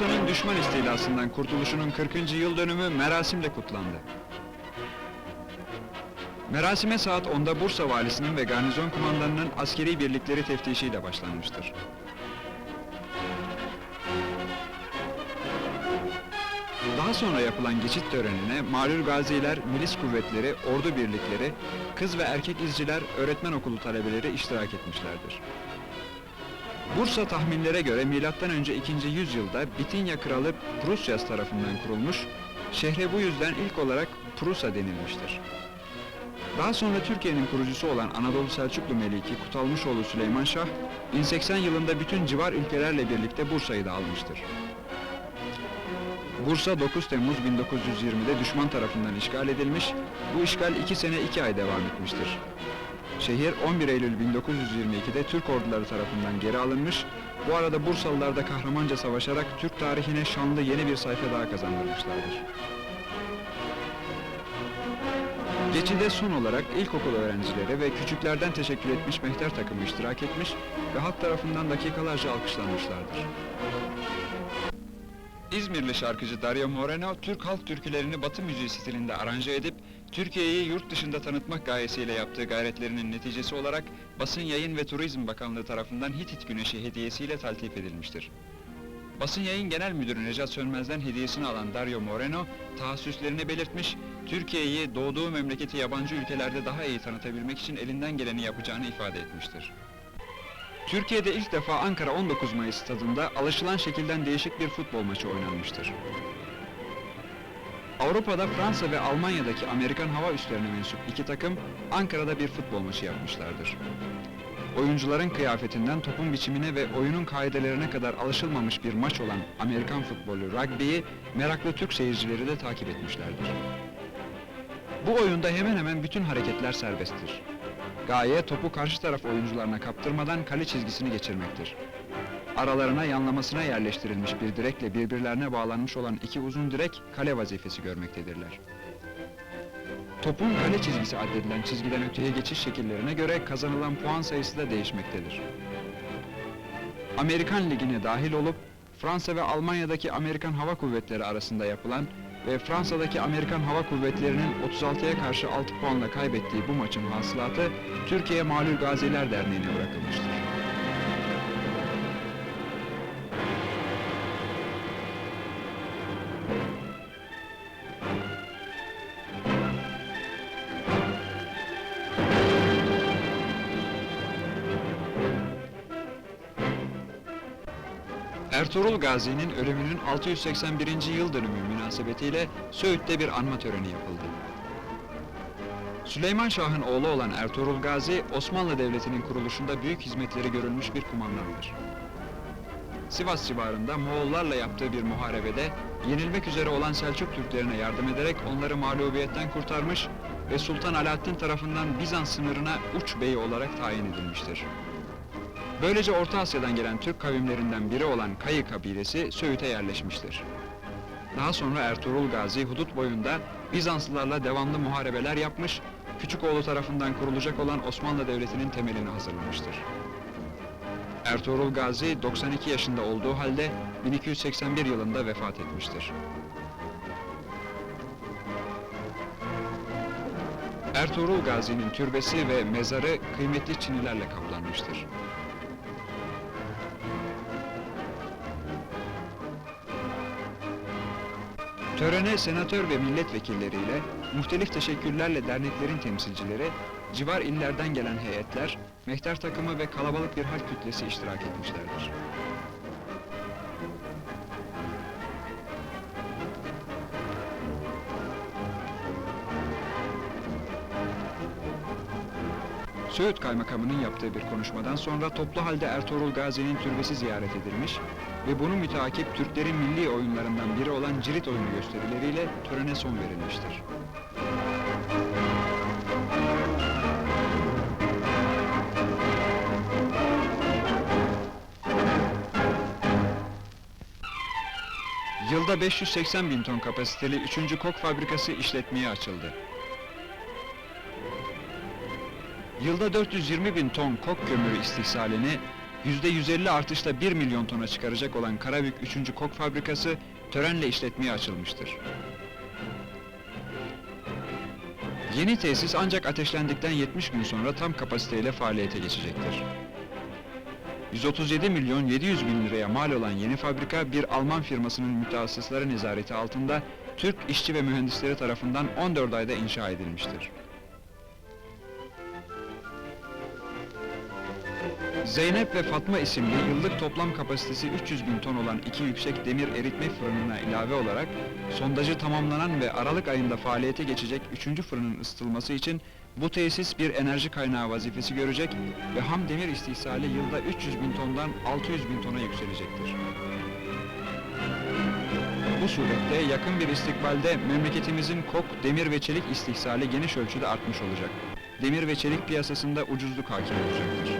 Bursa'nın düşman istilasından kurtuluşunun 40. yıl dönümü merasimle kutlandı. Merasime saat 10'da Bursa valisinin ve garnizon kumandanının askeri birlikleri teftişiyle başlanmıştır. Daha sonra yapılan geçit törenine malul gaziler, milis kuvvetleri, ordu birlikleri, kız ve erkek izciler, öğretmen okulu talebeleri iştirak etmişlerdir. Bursa tahminlere göre milattan önce 2. yüzyılda Bitinya kralı Prusyas tarafından kurulmuş, şehre bu yüzden ilk olarak Prusa denilmiştir. Daha sonra Türkiye'nin kurucusu olan Anadolu Selçuklu Meliki Kutalmışoğlu Süleyman Şah, 1080 yılında bütün civar ülkelerle birlikte Bursa'yı da almıştır. Bursa 9 Temmuz 1920'de düşman tarafından işgal edilmiş, bu işgal 2 sene 2 ay devam etmiştir. Şehir 11 Eylül 1922'de Türk orduları tarafından geri alınmış, bu arada Bursalılar da kahramanca savaşarak Türk tarihine şanlı yeni bir sayfa daha kazandırmışlardır. Geçide son olarak ilkokul öğrencileri ve küçüklerden teşekkür etmiş mehter takımı iştirak etmiş ve halk tarafından dakikalarca alkışlanmışlardır. İzmirli şarkıcı Dario Moreno, Türk halk türkülerini Batı müziği stilinde aranje edip, Türkiye'yi yurt dışında tanıtmak gayesiyle yaptığı gayretlerinin neticesi olarak, Basın Yayın ve Turizm Bakanlığı tarafından Hitit Güneşi hediyesiyle taltif edilmiştir. Basın Yayın Genel Müdürü Necat Sönmez'den hediyesini alan Dario Moreno, tahassüslerini belirtmiş, Türkiye'yi doğduğu memleketi yabancı ülkelerde daha iyi tanıtabilmek için elinden geleni yapacağını ifade etmiştir. Türkiye'de ilk defa Ankara 19 Mayıs stadında alışılan şekilden değişik bir futbol maçı oynanmıştır. Avrupa'da Fransa ve Almanya'daki Amerikan hava üslerine mensup iki takım Ankara'da bir futbol maçı yapmışlardır. Oyuncuların kıyafetinden topun biçimine ve oyunun kaidelerine kadar alışılmamış bir maç olan Amerikan futbolu rugby'yi meraklı Türk seyircileri de takip etmişlerdir. Bu oyunda hemen hemen bütün hareketler serbesttir. Gaye topu karşı taraf oyuncularına kaptırmadan kale çizgisini geçirmektir. Aralarına yanlamasına yerleştirilmiş bir direkle birbirlerine bağlanmış olan iki uzun direk kale vazifesi görmektedirler. Topun kale çizgisi addedilen çizgiden öteye geçiş şekillerine göre kazanılan puan sayısı da değişmektedir. Amerikan Ligi'ne dahil olup Fransa ve Almanya'daki Amerikan Hava Kuvvetleri arasında yapılan ve Fransa'daki Amerikan Hava Kuvvetleri'nin 36'ya karşı 6 puanla kaybettiği bu maçın hasılatı Türkiye Malul Gaziler Derneği'ne bırakılmıştır. Ertuğrul Gazi'nin ölümünün 681. yıl dönümü münasebetiyle Söğüt'te bir anma töreni yapıldı. Süleyman Şah'ın oğlu olan Ertuğrul Gazi, Osmanlı Devleti'nin kuruluşunda büyük hizmetleri görülmüş bir kumandandır. Sivas civarında Moğollarla yaptığı bir muharebede yenilmek üzere olan Selçuk Türklerine yardım ederek onları mağlubiyetten kurtarmış ve Sultan Alaaddin tarafından Bizans sınırına uç beyi olarak tayin edilmiştir. Böylece Orta Asya'dan gelen Türk kavimlerinden biri olan Kayı kabilesi Söğüt'e yerleşmiştir. Daha sonra Ertuğrul Gazi hudut boyunda Bizanslılarla devamlı muharebeler yapmış, Küçükoğlu tarafından kurulacak olan Osmanlı Devleti'nin temelini hazırlamıştır. Ertuğrul Gazi 92 yaşında olduğu halde 1281 yılında vefat etmiştir. Ertuğrul Gazi'nin türbesi ve mezarı kıymetli çinilerle kaplanmıştır. Törene senatör ve milletvekilleriyle, muhtelif teşekkürlerle derneklerin temsilcileri, civar illerden gelen heyetler, mehter takımı ve kalabalık bir halk kütlesi iştirak etmişlerdir. Söğüt Kaymakamı'nın yaptığı bir konuşmadan sonra toplu halde Ertuğrul Gazi'nin türbesi ziyaret edilmiş ve bunu müteakip Türklerin milli oyunlarından biri olan cirit oyunu gösterileriyle törene son verilmiştir. Yılda 580 bin ton kapasiteli 3. kok fabrikası işletmeye açıldı. Yılda 420 bin ton kok kömürü istihsalini, 150 artışla 1 milyon tona çıkaracak olan Karabük 3. Kok Fabrikası törenle işletmeye açılmıştır. Yeni tesis ancak ateşlendikten 70 gün sonra tam kapasiteyle faaliyete geçecektir. 137 milyon 700 bin liraya mal olan yeni fabrika bir Alman firmasının mütehassısları nezareti altında Türk işçi ve mühendisleri tarafından 14 ayda inşa edilmiştir. Zeynep ve Fatma isimli yıllık toplam kapasitesi 300 bin ton olan iki yüksek demir eritme fırınına ilave olarak sondajı tamamlanan ve Aralık ayında faaliyete geçecek üçüncü fırının ısıtılması için bu tesis bir enerji kaynağı vazifesi görecek ve ham demir istihsali yılda 300 bin tondan 600 bin tona yükselecektir. Bu surette yakın bir istikbalde memleketimizin kok, demir ve çelik istihsali geniş ölçüde artmış olacak. Demir ve çelik piyasasında ucuzluk hakim olacaktır.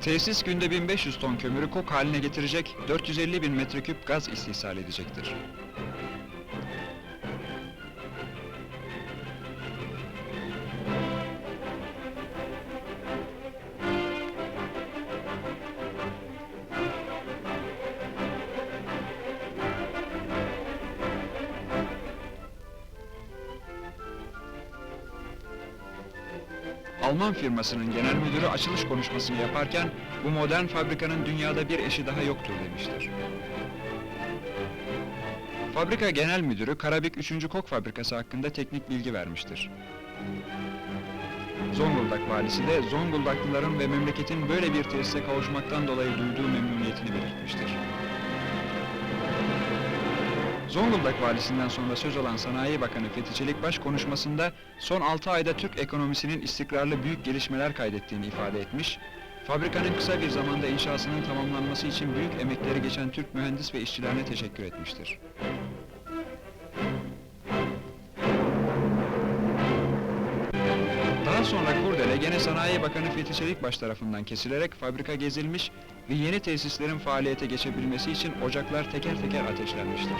Tesis günde 1500 ton kömürü kok haline getirecek, 450 bin metreküp gaz istihsal edecektir. Alman firmasının genel müdürü açılış konuşmasını yaparken bu modern fabrikanın dünyada bir eşi daha yoktur demiştir. Fabrika genel müdürü Karabük 3. Kok Fabrikası hakkında teknik bilgi vermiştir. Zonguldak valisi de Zonguldaklıların ve memleketin böyle bir tesise kavuşmaktan dolayı duyduğu memnuniyetini belirtmiştir. Zonguldak valisinden sonra söz alan Sanayi Bakanı Fethi Çelikbaş konuşmasında son 6 ayda Türk ekonomisinin istikrarlı büyük gelişmeler kaydettiğini ifade etmiş, fabrikanın kısa bir zamanda inşasının tamamlanması için büyük emekleri geçen Türk mühendis ve işçilerine teşekkür etmiştir. Sonra kurdele gene Sanayi Bakanı Fethi Çelikbaş tarafından kesilerek fabrika gezilmiş ve yeni tesislerin faaliyete geçebilmesi için ocaklar teker teker ateşlenmiştir.